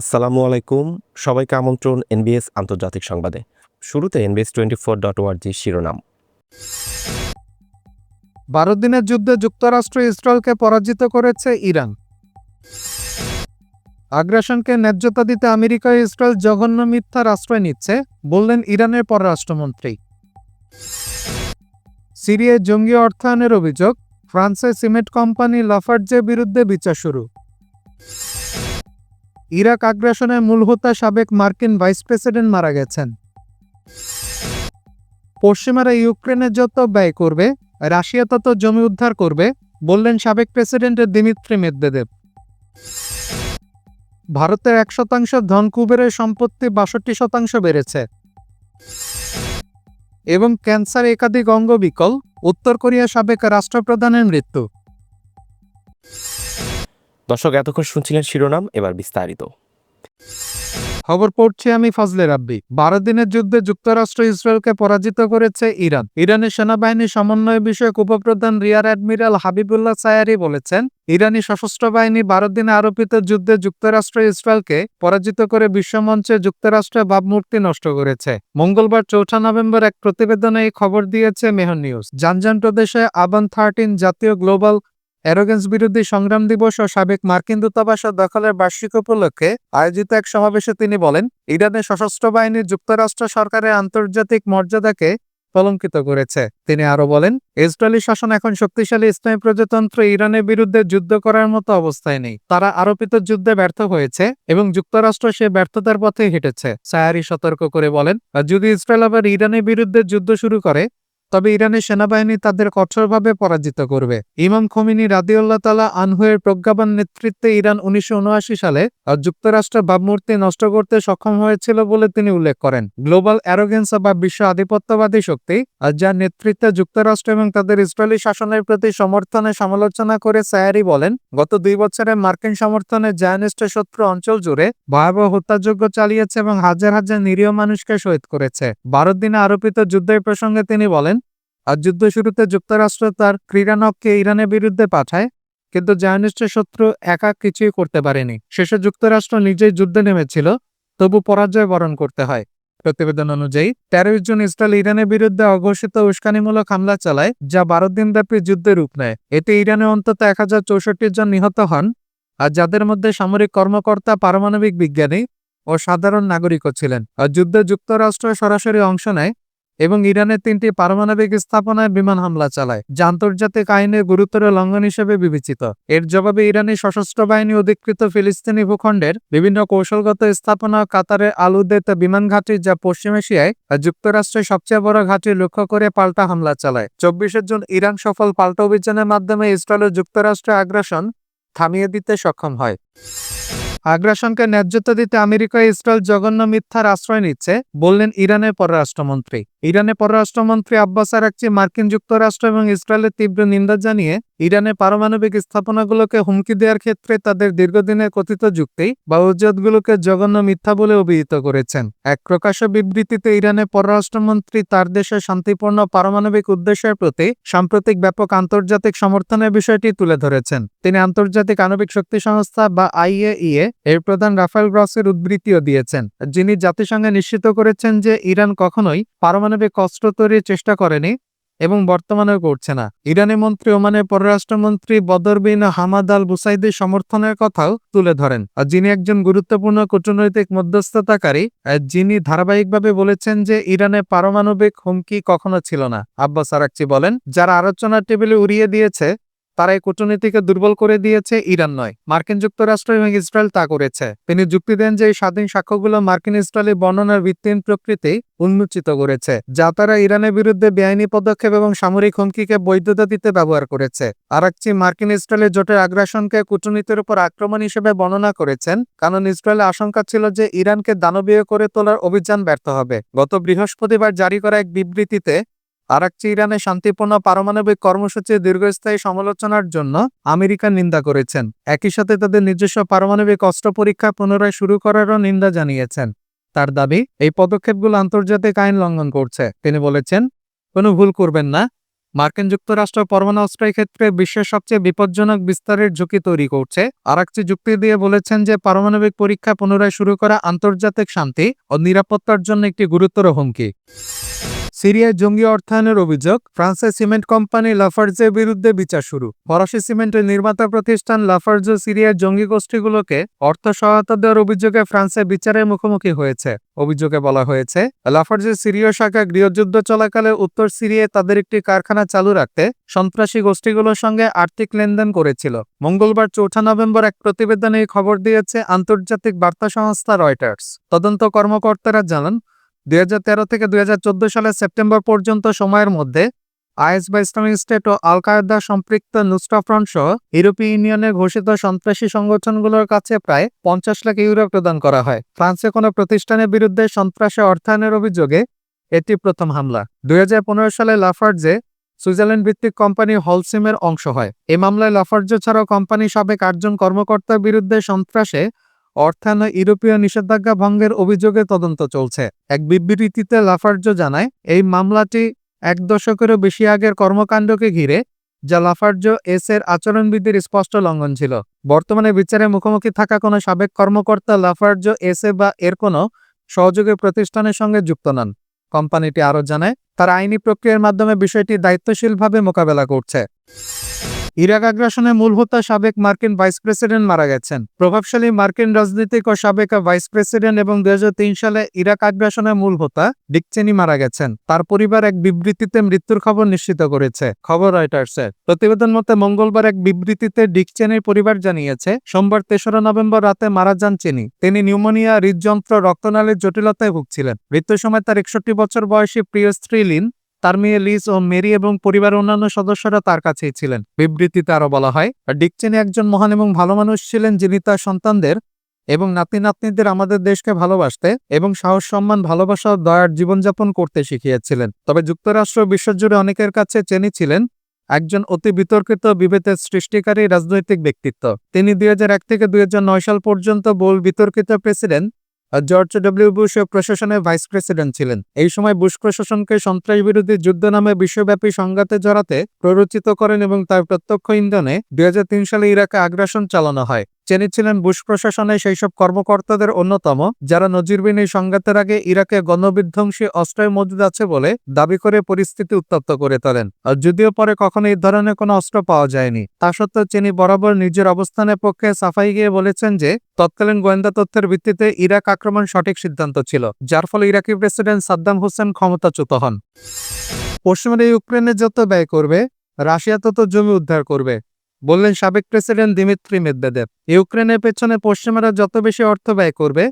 আসসালামু আলাইকুম। সবাইকে আমন্ত্রণ এনবিএস আন্তর্জাতিক সংবাদে। শুরুতে এনবিএস টোয়েন্টি ফোর ডট ওয়ার্জি শিরোনাম। বারো দিনের যুদ্ধে যুক্তরাষ্ট্র ইসরায়েলকে পরাজিত করেছে ইরান। আগ্রাসনকে ন্যায্যতা দিতে আমেরিকা ইসরায়েল জঘন্য মিথ্যার আশ্রয় নিচ্ছে, বললেন ইরানের পররাষ্ট্রমন্ত্রী। সিরিয়ায় জঙ্গি অর্থায়নের অভিযোগ ফ্রান্সের সিমেন্ট কোম্পানি লাফার্জের বিরুদ্ধে বিচার শুরু। ইরাক আগ্রাসনের মূল হোতা সাবেক মার্কিন ভাইস প্রেসিডেন্ট মারা গেছেন। পশ্চিমারা ইউক্রেনের যত ব্যয় করবে, রাশিয়া তত জমি উদ্ধার করবে, বললেন সাবেক প্রেসিডেন্ট দিমিত্রি মেদভেদেব ভারতের এক শতাংশ ধন কুবেরের সম্পত্তি বাষট্টি শতাংশ বেড়েছে। এবং ক্যান্সার একাধিক অঙ্গ বিকল উত্তর কোরিয়া সাবেক রাষ্ট্রপ্রধানের মৃত্যু। দর্শক, এতক্ষণ শুনছিলেন শিরোনাম, এবার বিস্তারিত। খবর পড়ছি আমি ফজলে রাব্বি। বারো দিনের যুদ্ধে যুক্তরাষ্ট্র ইসরায়েলকে পরাজিত করেছে ইরান। ইরানের সেনাবাহিনী সমন্বয় বিষয়ক উপপ্রধান রিয়ার অ্যাডমিরাল হাবিবুল্লাহ সায়ারি বলেছেন, ইরানি সশস্ত্র বাহিনী বারো দিনে আরোপিত যুদ্ধে যুক্তরাষ্ট্র ইসরায়েলকে পরাজিত করে বিশ্বমঞ্চে যুক্তরাষ্ট্রের ভাবমূর্তি নষ্ট করেছে। মঙ্গলবার চৌঠা নভেম্বর এক প্রতিবেদনে এই খবর দিয়েছে মেহর নিউজ। জানজান প্রদেশে আবান থার্টিন জাতীয় গ্লোবাল অ্যারোগেন্স বিরোধী সংগ্রাম দিবস ও সাবেক মার্কিন দূতাবাস দখলের বার্ষিক উপলক্ষে আয়োজিত এক সমাবেশে তিনি বলেন, ইরানের সশস্ত্র বাহিনী যুক্তরাষ্ট্র সরকারের আন্তর্জাতিক মর্যাদাকে কলঙ্কিত করেছে। তিনি আরও বলেন, ইসরায়েলি শাসন এখন শক্তিশালী ইসলামী প্রজাতন্ত্র ইরানের বিরুদ্ধে যুদ্ধ করার মতো অবস্থায় নেই। তারা আরোপিত যুদ্ধে ব্যর্থ হয়েছে এবং যুক্তরাষ্ট্র সে ব্যর্থতার পথে হেঁটেছে। সায়ারি সতর্ক করে বলেন, যদি ইসরায়েল আবার ইরানের বিরুদ্ধে যুদ্ধ শুরু করে তবে ইরানের সেনাবাহিনী তাদের কঠোরভাবে পরাজিত করবে। ইমাম খমিনি রাদিউল্লাহ তালা আনহুয়ের প্রজ্ঞাপন নেতৃত্বে ইরান উনিশশো উনআশি সালে যুক্তরাষ্ট্রের ভাবমূর্তি নষ্ট করতে সক্ষম হয়েছিল বলে তিনি উল্লেখ করেন। গ্লোবাল অ্যারোগেন্স বা বিশ্ব আধিপত্যবাদী শক্তি, যার নেতৃত্বে যুক্তরাষ্ট্র এবং তাদের ইসরায়েলি শাসনের প্রতি সমর্থনে সমালোচনা করে সায়ারি বলেন, গত দুই বছরে মার্কিন সমর্থনে জায়নিস্ট শত্রু অঞ্চল জুড়ে ভয়াবহ হত্যাযজ্ঞ চালিয়েছে এবং হাজার হাজার নিরীহ মানুষকে শহীদ করেছে। বারো দিনে আরোপিত যুদ্ধের প্রসঙ্গে তিনি বলেন আর যুদ্ধ শুরুতে যুক্তরাষ্ট্র তার ক্রীড়ানককে ইরানের বিরুদ্ধে পাঠায়, কিন্তু জায়নিস্টের শত্রু একা কিছুই করতে পারেনি। শেষে যুক্তরাষ্ট্র নিজেই যুদ্ধে নেমেছিল, তবু পরাজয় বরণ করতে হয়। প্রতিবেদন অনুযায়ী, তেরোই জুন ইসরায়েল ইরানের বিরুদ্ধে অঘোষিত উস্কানিমূলক হামলা চালায়, যা বারো দিনব্যাপী যুদ্ধে রূপ নেয়। এতে ইরানে অন্তত এক জন নিহত হন, আর যাদের মধ্যে সামরিক কর্মকর্তা, পারমাণবিক বিজ্ঞানী ও সাধারণ নাগরিকও ছিলেন। আর যুদ্ধে যুক্তরাষ্ট্র সরাসরি অংশ নেয় এবং ইরানের তিনটি পারমাণবিক স্থাপনায় বিমান হামলা চালায়, যা আন্তর্জাতিক আইনের গুরুতর লঙ্ঘন হিসেবে বিবেচিত। এর জবাবে ইরানি সশস্ত্র বাহিনী অধিকৃত ফিলিস্তিনি ভূখণ্ডের বিভিন্ন কৌশলগত স্থাপনা কাতারের আলুদেত বিমান ঘাঁটি, যা পশ্চিম এশিয়ায় যুক্তরাষ্ট্রের সবচেয়ে বড় ঘাঁটি লক্ষ্য করে পাল্টা হামলা চালায়। চব্বিশে জুন ইরান সফল পাল্টা অভিযানের মাধ্যমে ইসরায়েল ও যুক্তরাষ্ট্রের আগ্রাসন থামিয়ে দিতে সক্ষম হয়। আগ্রাসনকে ন্যায্যতা দিতে আমেরিকা ও ইসরায়েল জঘন্য মিথ্যার আশ্রয় নিচ্ছে, বললেন ইরানের পররাষ্ট্রমন্ত্রী। ইরানের পররাষ্ট্রমন্ত্রী আব্বাস আরাকচি মার্কিন যুক্তরাষ্ট্র এবং ইসরায়েলের তীব্র নিন্দা জানিয়ে ইরানের পারমাণবিক স্থাপনাগুলোকে হুমকি দেওয়ার ক্ষেত্রে তাদের দীর্ঘদিনের কথিত যুক্তি বা উজ্জতগুলোকে জঘন্য মিথ্যা বলে অভিহিত করেছেন। এক প্রকাশ্য বিবৃতিতে ইরানের পররাষ্ট্রমন্ত্রী তার দেশের শান্তিপূর্ণ পারমাণবিক উদ্দেশ্যের প্রতি সাম্প্রতিক ব্যাপক আন্তর্জাতিক সমর্থনের বিষয়টি তুলে ধরেছেন। তিনি আন্তর্জাতিক আণবিক শক্তি সংস্থা বা আইএইএ এর প্রধান রাফায়েল গ্রসের উদ্বৃত্তিও দিয়েছেন, যিনি জাতিসংঘে নিশ্চিত করেছেন যে ইরান কখনোই পারমাণবিক অস্ত্র তৈরির চেষ্টা করেনি এবং বর্তমানেও করছে না। ইরানি মন্ত্রী, ওমানের পররাষ্ট্রমন্ত্রী বদর বিন হামাদ আল বুসাইদের সমর্থনের কথাও তুলে ধরেন। যিনি একজন গুরুত্বপূর্ণ কূটনৈতিক মধ্যস্থতাকারী যিনি ধারাবাহিকভাবে বলেছেন যে ইরানে পারমাণবিক হুমকি কখনো ছিল না। আব্বাস আরাকচি বলেন, যারা আলোচনার টেবিলে উড়িয়ে দিয়েছে তারা এই কূটনীতিকে দুর্বল করে দিয়েছে, ইরান নয়। মার্কিন যুক্তরাষ্ট্র এবং ইসরায়েল তা করেছে। তিনি যুক্তি দেন যে এই স্বাধীন সাক্ষ্যগুলো মার্কিন ইসরায়েলি বর্ণনার ভিত্তিহীন প্রকৃতি উন্মোচিত করেছে, যা তারা ইরানের বিরুদ্ধে বেআইনি পদক্ষেপ এবং সামরিক হুমকিকে বৈধতা দিতে ব্যবহার করেছে। আরাকচি মার্কিন ইসরায়েলের জোটের আগ্রাসনকে কূটনীতির উপর আক্রমণ হিসেবে বর্ণনা করেছেন, কারণ ইসরায়েলের আশঙ্কা ছিল যে ইরানকে দানবীয় করে তোলার অভিযান ব্যর্থ হবে। গত বৃহস্পতিবার জারি করা এক বিবৃতিতে আরাকচি ইরানের শান্তিপূর্ণ পারমাণবিক কর্মসূচির দীর্ঘস্থায়ী সমালোচনার জন্য আমেরিকার নিন্দা করেছেন। একই সাথে তাদের নিজস্ব পারমাণবিক অস্ত্র পরীক্ষা পুনরায় শুরু করারও নিন্দা জানিয়েছেন। তার দাবি, এই পদক্ষেপগুলো আন্তর্জাতিক আইন লঙ্ঘন করছে। তিনি বলেছেন, কোনো ভুল করবেন না। মার্কিন যুক্তরাষ্ট্র পরমাণু অস্ত্রের ক্ষেত্রে বিশ্বের সবচেয়ে বিপজ্জনক বিস্তারের ঝুঁকি তৈরি করছে। আর একটি যুক্তি দিয়ে বলেছেন যে, পারমাণবিক পরীক্ষা পুনরায় শুরু করা আন্তর্জাতিক শান্তি ও নিরাপত্তার জন্য একটি গুরুতর হুমকি। সিরিয়ায় জঙ্গি অর্থায়নের অভিযোগ, ফ্রান্সের সিমেন্ট কোম্পানি লাফার্জের বিরুদ্ধে বিচার শুরু। ফরাসি সিমেন্টের নির্মাতা প্রতিষ্ঠান লাফার্জো সিরিয়ার জঙ্গি গোষ্ঠীগুলোকে অর্থ সহায়তা দেওয়ার অভিযোগে ফ্রান্সে বিচারের মুখোমুখি হয়েছে। অভিযোগে বলা হয়েছে, লাফার্জের সিরীয় শাখা গৃহযুদ্ধ চলাকালে উত্তর সিরিয়ায় তাদের একটি কারখানা চালু রাখতে সন্ত্রাসী গোষ্ঠীগুলোর সঙ্গে আর্থিক লেনদেন করেছিল। মঙ্গলবার চৌঠা নভেম্বর এক প্রতিবেদনে এই খবর দিয়েছে আন্তর্জাতিক বার্তা সংস্থা রয়টার্স। তদন্ত কর্মকর্তারা জানান দুই থেকে দুই সালের সেপ্টেম্বর পর্যন্ত সময়ের মধ্যে আইএস বা ইসলামিক স্টেট ও আল কায়দা সম্পৃক্ত নুসরা ফ্রন্ট সহ ইউরোপীয় ইউনিয়নের ঘোষিত সন্ত্রাসী সংগঠনগুলোর কাছে প্রায় পঞ্চাশ লাখ ইউরো প্রদান করা হয়। ফ্রান্সে কোনো প্রতিষ্ঠানের বিরুদ্ধে সন্ত্রাসে অর্থায়নের অভিযোগে এটি প্রথম হামলা। দুই হাজার পনেরো সালে লাফার্জে সুইজারল্যান্ড ভিত্তিক কোম্পানি হলসিমের অংশ হয়। এই মামলায় লাফার্জ ছাড়াও কোম্পানির সাবেক আটজন কর্মকর্তার বিরুদ্ধে সন্ত্রাসে অর্থায়ন ইউরোপীয় নিষেধাজ্ঞা ভঙ্গের অভিযোগে তদন্ত চলছে। এক বিবৃতিতে লাফার্জ জানায়, এই মামলাটি এক দশকেরও বেশি আগের কর্মকাণ্ডকে ঘিরে, যা লাফার্জ এস এর আচরণবিধির স্পষ্ট লঙ্ঘন ছিল। বর্তমানে বিচারে মুখোমুখি থাকা কোনো সাবেক কর্মকর্তা লাফার্জ এস এ বা এর কোনো সহযোগী প্রতিষ্ঠানের সঙ্গে যুক্ত নন। কোম্পানিটি আরও জানায়, তারা আইনি প্রক্রিয়ার মাধ্যমে বিষয়টি দায়িত্বশীলভাবে মোকাবেলা করছে। ইরাক আগ্রাসনে মূল হোতা সাবেক মার্কিন ভাইস প্রেসিডেন্ট মারা গেছেন। প্রভাবশালী মার্কিন রাজনীতিক ও সাবেক ভাইস প্রেসিডেন্ট এবং দুই হাজার তিন সালে ইরাক আগ্রাসনে মূল হোতা ডিকচেনি মারা গেছেন। তার পরিবার এক বিবৃতিতে মৃত্যুর খবর নিশ্চিত করেছে। খবর রয়টার্সের প্রতিবেদন মতে মঙ্গলবার এক বিবৃতিতে ডিক চেনির পরিবার জানিয়েছে, সোমবার তেসরা নভেম্বর রাতে মারা যান চেনি। তিনি নিউমোনিয়া হৃদযন্ত্র রক্তনালীর জটিলতায় ভুগছিলেন। মৃত্যুর সময় তার একষট্টি বছর বয়সী প্রিয় স্ত্রী লিন তার মেয়ে লিজ ও মেরি এবং পরিবারের অন্যান্য সদস্যরা তার কাছেই ছিলেন। বিবৃতিতে আরও বলা হয়, ডিক চেনি একজন মহান এবং ভালো মানুষ ছিলেন যিনি তার সন্তানদের এবং নাতি নাতনিদের আমাদের দেশকে ভালোবাসতে এবং সাহস, সম্মান, ভালোবাসা ও দয়ার জীবনযাপন করতে শিখিয়েছিলেন। তবে যুক্তরাষ্ট্র বিশ্বজুড়ে অনেকের কাছে চেনি ছিলেন একজন অতি বিতর্কিত বিভেদের সৃষ্টিকারী রাজনৈতিক ব্যক্তিত্ব। তিনি দুই হাজার এক থেকে দুই হাজার নয় সাল পর্যন্ত বোল বিতর্কিত প্রেসিডেন্ট জর্জ ডব্লিউ বুশ প্রশাসনের ভাইস প্রেসিডেন্ট ছিলেন। এই সময় বুশ প্রশাসনকে সন্ত্রাস বিরোধী যুদ্ধ নামে বিশ্বব্যাপী সংঘাতে জড়াতে প্ররোচিত করেন এবং তার প্রত্যক্ষ ইন্ধনে দুই হাজার তিন সালে ইরাকে আগ্রাসন চালানো হয়। চেনি ছিলেন বুশ প্রশাসনের সেই সব কর্মকর্তাদের অন্যতম, যারা নজিরবিহীন এই সংঘাতের আগে ইরাকে গণবিধ্বংসী অস্ত্রের মজুদ আছে বলে দাবি করে পরিস্থিতি উত্তপ্ত করে তোলেন। আর যদিও পরে কখনো এই ধরনের কোনো অস্ত্র পাওয়া যায়নি, তা সত্ত্বেও চেনি বরাবর নিজের অবস্থানের পক্ষে সাফাই গিয়ে বলেছেন যে, তৎকালীন গোয়েন্দা তথ্যের ভিত্তিতে ইরাক আক্রমণ সঠিক সিদ্ধান্ত ছিল, যার ফলে ইরাকি প্রেসিডেন্ট সাদ্দাম হোসেন ক্ষমতাচ্যুত হন। পশ্চিমের ইউক্রেনে যত ব্যয় করবে, রাশিয়া তত জমি উদ্ধার করবে। বললেন, সাবেক প্রেসিডেন্ট দিমিত্রি মেদভেদেব ইউক্রেনের পেছনে পশ্চিমারা যত বেশি অর্থ ব্যয় করবে,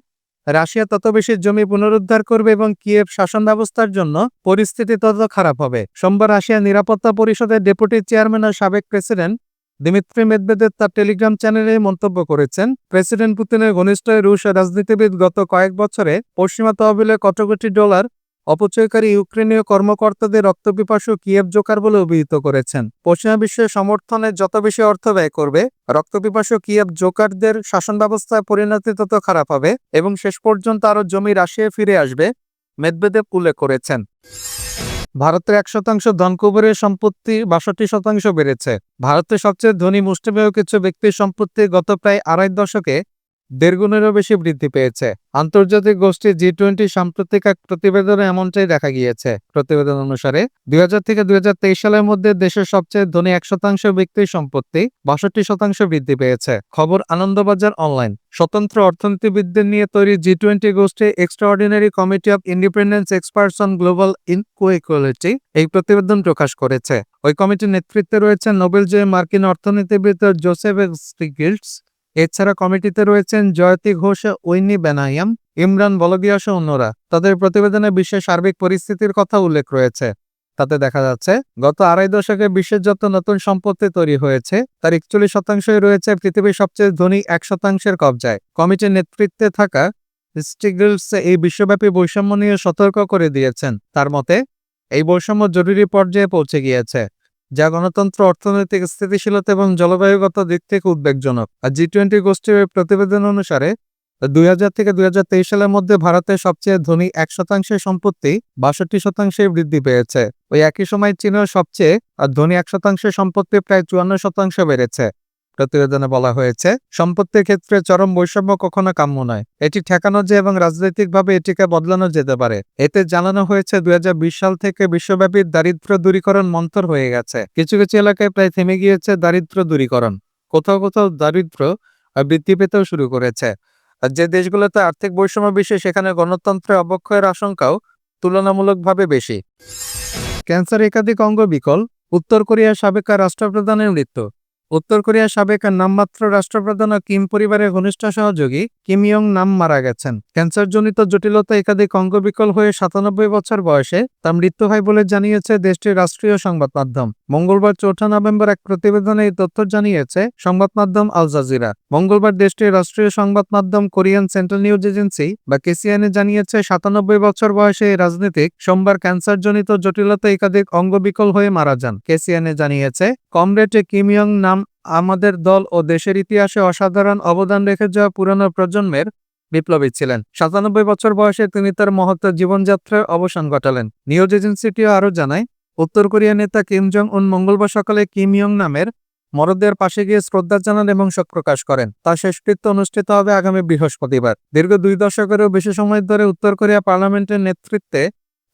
রাশিয়া তত বেশি জমি পুনরুদ্ধার করবে এবং কিয়েভ শাসন ব্যবস্থার জন্য পরিস্থিতি তত খারাপ হবে। সোমবার রাশিয়া নিরাপত্তা পরিষদের ডেপুটি চেয়ারম্যান ও সাবেক প্রেসিডেন্ট দিমিত্রি মেদভেদেব তার টেলিগ্রাম চ্যানেলে মন্তব্য করেছেন, প্রেসিডেন্ট পুতিনের ঘনিষ্ঠ রুশ রাজনীতিবিদ গত কয়েক বছরে পশ্চিমা তহবিলে কত কোটি ডলার অপচয়কারী ইউক্রেনীয় কর্মকর্তাদের রক্তপিপাসু কিয়েভ জোকার বলে অভিহিত করেছেন। পশ্চিমা বিশ্বের সমর্থনে যত বেশি অর্থ ব্যয় করবে, রক্তপিপাসু কিয়েভ জোকারদের শাসন ব্যবস্থায় পরিণতি তত খারাপ হবে এবং শেষ পর্যন্ত আরও জমি রাশিয়ায় ফিরে আসবে, মেদবেদেব উল্লেখ করেছেন। ভারতের এক শতাংশ ধনকুবেরের সম্পত্তি বাষট্টি শতাংশ বেড়েছে। ভারতের সবচেয়ে ধনী মুষ্টিমেয় কিছু ব্যক্তির সম্পত্তি গত প্রায় আড়াই দশকে দেড় গুণেরও বেশি বৃদ্ধি পেয়েছে। আন্তর্জাতিক গোষ্ঠী জি টোয়েন্টি সাম্প্রতিক এক প্রতিবেদনে এমনটাই দেখা গিয়েছে। প্রতিবেদন অনুসারে, দুই থেকে দুই সালের মধ্যে দেশের সবচেয়ে ধনী এক শতাংশ ব্যক্তির সম্পত্তি বাষট্টি শতাংশ বৃদ্ধি পেয়েছে। খবর আনন্দবাজার অনলাইন। স্বতন্ত্র অর্থনীতিবিদদের নিয়ে তৈরি জি টোয়েন্টি গোষ্ঠী extraordinary committee of independence experts on global inequality এই প্রতিবেদন প্রকাশ করেছে। ওই কমিটির নেতৃত্বে রয়েছেন নোবেল জয়ী মার্কিন অর্থনীতিবিদ জোসেফ স্টিগিল্টস এছাড়া কমিটিতে রয়েছেন জয়তি ঘোষ ঐনি বেনায়াম ইমরান বলগিয়া সহ অন্যরা। তাদের প্রতিবেদনে বিশ্বের সার্বিক পরিস্থিতির কথা উল্লেখ রয়েছে। তাতে দেখা যাচ্ছে, গত আড়াই দশকে বিশ্বের যত নতুন সম্পত্তি তৈরি হয়েছে, তার একচল্লিশ শতাংশই রয়েছে পৃথিবীর সবচেয়ে ধনী এক শতাংশের কবজায়। কমিটির নেতৃত্বে থাকা স্টিগলস এই বিশ্বব্যাপী বৈষম্য নিয়ে সতর্ক করে দিয়েছেন। তার মতে, এই বৈষম্য জরুরি পর্যায়ে পৌঁছে গিয়েছে। যা গণতন্ত্র, অর্থনৈতিক স্থিতিশীলতা এবং জলবায়ুগত দিক থেকে উদ্বেগজনক। আর জি টোয়েন্টি গোষ্ঠীর প্রতিবেদন অনুসারে, দুই হাজার থেকে দুই হাজার তেইশ সালের মধ্যে ভারতের সবচেয়ে ধনী এক শতাংশের সম্পত্তি বাষট্টি শতাংশে বৃদ্ধি পেয়েছে। ওই একই সময় চীনের সবচেয়ে ধনী এক শতাংশের সম্পত্তি প্রায় চুয়ান্ন শতাংশ বেড়েছে। প্রতিবেদনে বলা হয়েছে সম্পত্তির ক্ষেত্রে চরম বৈষম্য কখনো কাম্য নয়। এটি ঠেকানো যে এবং রাজনৈতিকভাবে এটিকে বদলানো যেতে পারে। এতে জানানো হয়েছে দুই হাজার বিশ সাল থেকে বিশ্বব্যাপী দারিদ্র্য দূরীকরণ মন্থর হয়ে গেছে। কিছু কিছু এলাকায় প্রায় থেমে গিয়েছে দারিদ্র্য দূরীকরণ। কোথাও কোথাও দারিদ্র্য আহ, বৃদ্ধি পেতেও শুরু করেছে। যে দেশগুলোতে আর্থিক বৈষম্য বেশি সেখানে গণতন্ত্রের অবক্ষয়ের আশঙ্কাও তুলনামূলকভাবে বেশি। ক্যান্সার একাধিক অঙ্গ বিকল। উত্তর কোরিয়ার সাবেক রাষ্ট্রপ্রধানের মৃত্যু। উত্তর কোরিয়ার সাবেক নামমাত্র রাষ্ট্রপ্রধান ও কিম পরিবারের ঘনিষ্ঠ সহযোগী কিম ইয়ং নাম মারা গেছেন। ক্যান্সারজনিত জটিলতা একাধিক অঙ্গবিকল হয়ে সাতানব্বই বছর বয়সে তার মৃত্যু হয় বলে জানিয়েছে দেশটির রাষ্ট্রীয় সংবাদ মাধ্যম। মঙ্গলবার চৌঠা নভেম্বর এক প্রতিবেদনে এই তথ্য জানিয়েছে সংবাদ মাধ্যম আল জাজিরা। মঙ্গলবার দেশটির রাষ্ট্রীয় সংবাদ মাধ্যম কোরিয়ান সেন্ট্রাল নিউজ এজেন্সি বা কেসিএনএ জানিয়েছে সাতানব্বই বছর বয়সে এই রাজনীতিক সোমবার ক্যান্সারজনিত জটিলতা একাধিক অঙ্গবিকল হয়ে মারা যান। কেসিএনএ জানিয়েছে, কমরেডে কিম ইয়ং নাম আমাদের দল ও দেশের ইতিহাসে অসাধারণ অবদান রেখে যাওয়া পুরনো প্রজন্মের বিপ্লবী ছিলেন। সাতানব্বই বছর বয়সে তিনি তার মহত্ব জীবনযাত্রার অবসান ঘটালেন। নিউজ এজেন্সিটিও আরও জানায়, উত্তর কোরিয়া নেতা কিম জং উন মঙ্গলবার সকালে কিম ইয়ং নামের মরদের পাশে গিয়ে শ্রদ্ধা জানান এবং শোক প্রকাশ করেন। তার শেষকৃত্য অনুষ্ঠিত হবে আগামী বৃহস্পতিবার। দীর্ঘ দুই দশকেরও বেশি সময় ধরে উত্তর কোরিয়া পার্লামেন্টের নেতৃত্বে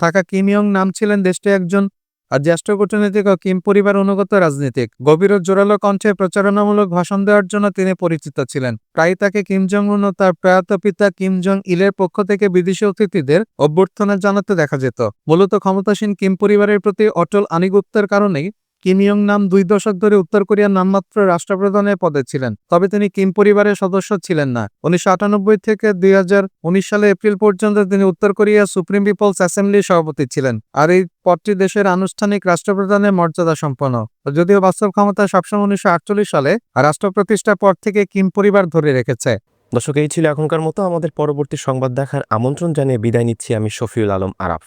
থাকা কিম ইয়ং নাম ছিলেন দেশটির একজন আর জ্যেষ্ঠ কূটনীতিক ও কিম পরিবার অনুগত রাজনীতিক। গভীর জোরালো কণ্ঠে প্রচারণামূলক ভাষণ দেওয়ার জন্য তিনি পরিচিত ছিলেন। প্রায় তাকে কিম জং উন ও তার প্রয়াত পিতা কিম জং ইলের পক্ষ থেকে বিদেশি অতিথিদের অভ্যর্থনা জানাতে দেখা যেত। মূলত ক্ষমতাসীন কিম পরিবারের প্রতি অটল আনিগুপ্তের কারণেই কিম ইয়ং নাম দুই দশক ধরে উত্তর কোরিয়ার নামমাত্র রাষ্ট্রপ্রধানের পদে ছিলেন, তবে তিনি কিম পরিবারের সদস্য ছিলেন না। উনিশশো আটানব্বই থেকে দুই হাজার উনিশ সালে এপ্রিল পর্যন্ত তিনি উত্তর কোরিয়া সুপ্রিম পিপলস অ্যাসেম্বলির সভাপতি ছিলেন আর এই পদটি দেশের আনুষ্ঠানিক রাষ্ট্রপ্রধানের মর্যাদা সম্পন্ন। যদিও বাস্তব ক্ষমতা সবসময় উনিশশো আটচল্লিশ সালে রাষ্ট্র প্রতিষ্ঠার পর থেকে কিম পরিবার ধরে রেখেছে। দর্শক, এই ছিল এখনকার মতো। আমাদের পরবর্তী সংবাদ দেখার আমন্ত্রণ জানিয়ে বিদায় নিচ্ছি আমি শফিউল আলম আরাফ।